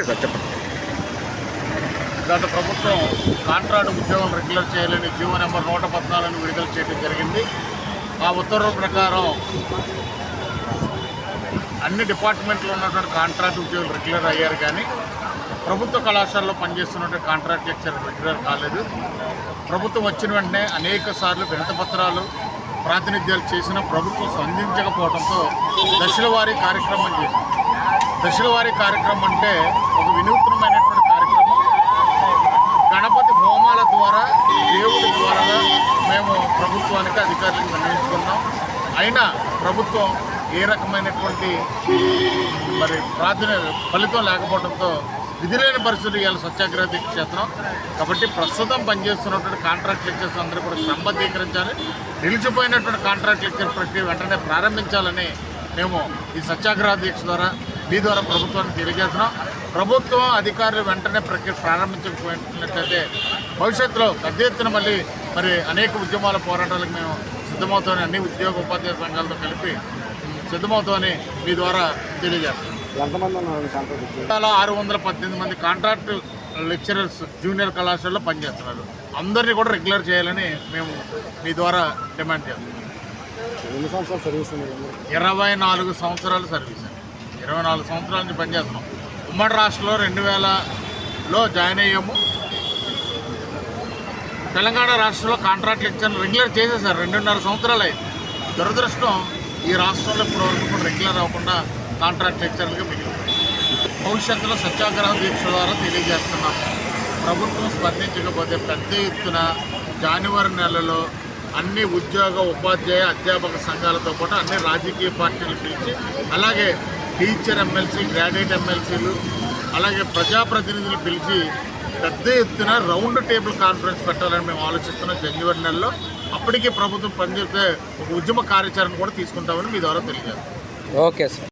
Okay sir చెప్పండి. గత ప్రభుత్వం కాంట్రాక్ట్ ఉద్యోగం రెగ్యులర్ చేయాలని జీవో నెంబర్ నూట పద్నాలుగును విడుదల చేయడం జరిగింది. ఆ ఉత్తర్వుల ప్రకారం అన్ని డిపార్ట్మెంట్లో ఉన్నటువంటి కాంట్రాక్ట్ ఉద్యోగులు రెగ్యులర్ అయ్యారు కానీ ప్రభుత్వ కళాశాలలో పనిచేస్తున్నటువంటి కాంట్రాక్ట్ లెక్చర్ రెగ్యులర్ కాలేదు. ప్రభుత్వం వచ్చిన వెంటనే అనేక సార్లు వినతపత్రాలు ప్రాతినిధ్యాలు చేసిన ప్రభుత్వం స్పందించకపోవడంతో దశల వారీ కార్యక్రమం చేసింది దశల వారీ కార్యక్రమం అంటే ఒక వినూత్నమైనటువంటి కార్యక్రమం. గణపతి హోమాల ద్వారా దేవుడి ద్వారా మేము ప్రభుత్వానికి అధికారులకు నిర్ణయించుకున్నాం అయినా ప్రభుత్వం ఏ రకమైనటువంటి మరి ప్రాతిని ఫలితం లేకపోవడంతో విధిలేని పరిస్థితులు ఇవాళ సత్యాగ్రహ దీక్ష చేస్తున్నాం. కాబట్టి ప్రస్తుతం పనిచేస్తున్నటువంటి కాంట్రాక్ట్ లెక్చర్స్ అందరూ కూడా క్రమబద్ధీకరించాలి నిలిచిపోయినటువంటి కాంట్రాక్ట్ లెక్చర్ ప్రక్రియ వెంటనే ప్రారంభించాలని మేము ఈ సత్యాగ్రహ దీక్ష ద్వారా మీ ద్వారా ప్రభుత్వానికి తెలియజేస్తున్నాం. ప్రభుత్వం అధికారులు వెంటనే ప్రక్రియ ప్రారంభించకపోయినట్లయితే భవిష్యత్తులో పెద్ద ఎత్తున మళ్ళీ మరి అనేక ఉద్యమాల పోరాటాలకు మేము సిద్ధమవుతామని అన్ని ఉద్యోగ ఉపాధ్యాయ సంఘాలతో కలిపి సిద్ధమవుతామని మీ ద్వారా తెలియజేస్తాం ఎంతమంది ఉన్నారు కాంట్రాక్ట్ చాలా ఆరు వందల పద్దెనిమిది మంది కాంట్రాక్ట్ లెక్చరర్స్ జూనియర్ కళాశాలలో పనిచేస్తున్నారు. అందరినీ కూడా రెగ్యులర్ చేయాలని మేము మీ ద్వారా డిమాండ్ చేస్తున్నాం. ఇరవై నాలుగు సంవత్సరాలు సర్వీస్ అండి. ఇరవై నాలుగు సంవత్సరాల నుంచి పనిచేస్తున్నాం. ఉమ్మడి రాష్ట్రంలో రెండు వేలలో జాయిన్ అయ్యాము. తెలంగాణ రాష్ట్రంలో కాంట్రాక్ట్ లెక్చర్లు రెగ్యులర్ చేసేసారు. రెండున్నర సంవత్సరాలు అయింది. దురదృష్టం ఈ రాష్ట్రంలో ఇప్పటివరకు కూడా రెగ్యులర్ అవ్వకుండా కాంట్రాక్ట్ లెక్చర్లుగా మిగిలిపోయింది భవిష్యత్తులో సత్యాగ్రహ దీక్ష ద్వారా తెలియజేస్తున్నాం. ప్రభుత్వం స్పందించకపోతే పెద్ద ఎత్తున జనవరి నెలలో అన్ని ఉద్యోగ ఉపాధ్యాయ అధ్యాపక సంఘాలతో పాటు అన్ని రాజకీయ పార్టీలు పిలిచి అలాగే టీచర్ ఎమ్మెల్సీ గ్రాడ్యుయేట్ ఎమ్మెల్సీలు అలాగే ప్రజాప్రతినిధులు పిలిచి పెద్ద ఎత్తున రౌండ్ టేబుల్ కాన్ఫరెన్స్ పెట్టాలని మేము ఆలోచిస్తున్నాం జనవరి నెలలో. అప్పటికే ప్రభుత్వం పనిచేస్తే ఒక ఉద్యమ కార్యాచరణ కూడా తీసుకుంటామని మీ ద్వారా తెలియజేస్తాం ఓకే సార్.